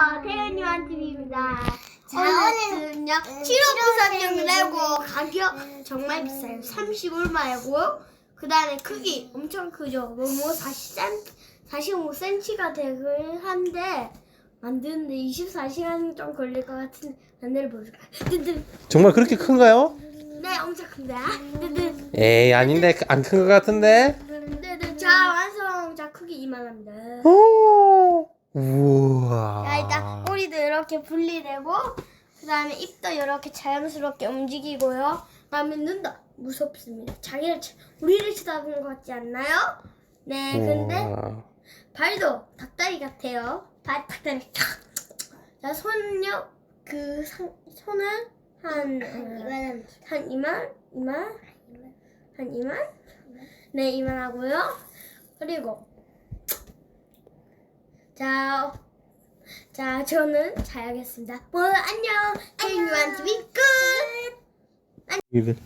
안녕하세요. 태연이만 TV입니다. 자, 오늘은요, 음, 7호 93용 레고 음. 가격 정말 비싸요. 30얼마이고요. 그 다음에 크기 엄청 크죠. 뭐, 뭐 40cm, 45cm가 되긴 한데, 만드는데 24시간 좀 걸릴 것 같은데, 만들어 보여줄까요? 뜨드. 정말 그렇게 큰가요? 네, 엄청. 뜨드. 에이 아닌데 안 큰 것 같은데. 뜨드. 자, 완성. 자, 크기 이만합니다. 오, 우와. 자, 일단 꼬리도 이렇게 분리되고 그 다음에 입도 이렇게 자연스럽게 움직이고요. 그 다음에 눈도 무섭습니다. 자기를 치- 우리를 쳐다보는 것 같지 않나요? 네, 근데 우와. 발도 닭다리 같아요. 발 닭다리. 자, 손요 그 상, 손은 한 어, 한 이만 이만 한 이만 네 이만 하고요. 그리고 자, 자 저는 자야겠습니다. 뭐 안녕. 태윤이만 TV 끝. 이들.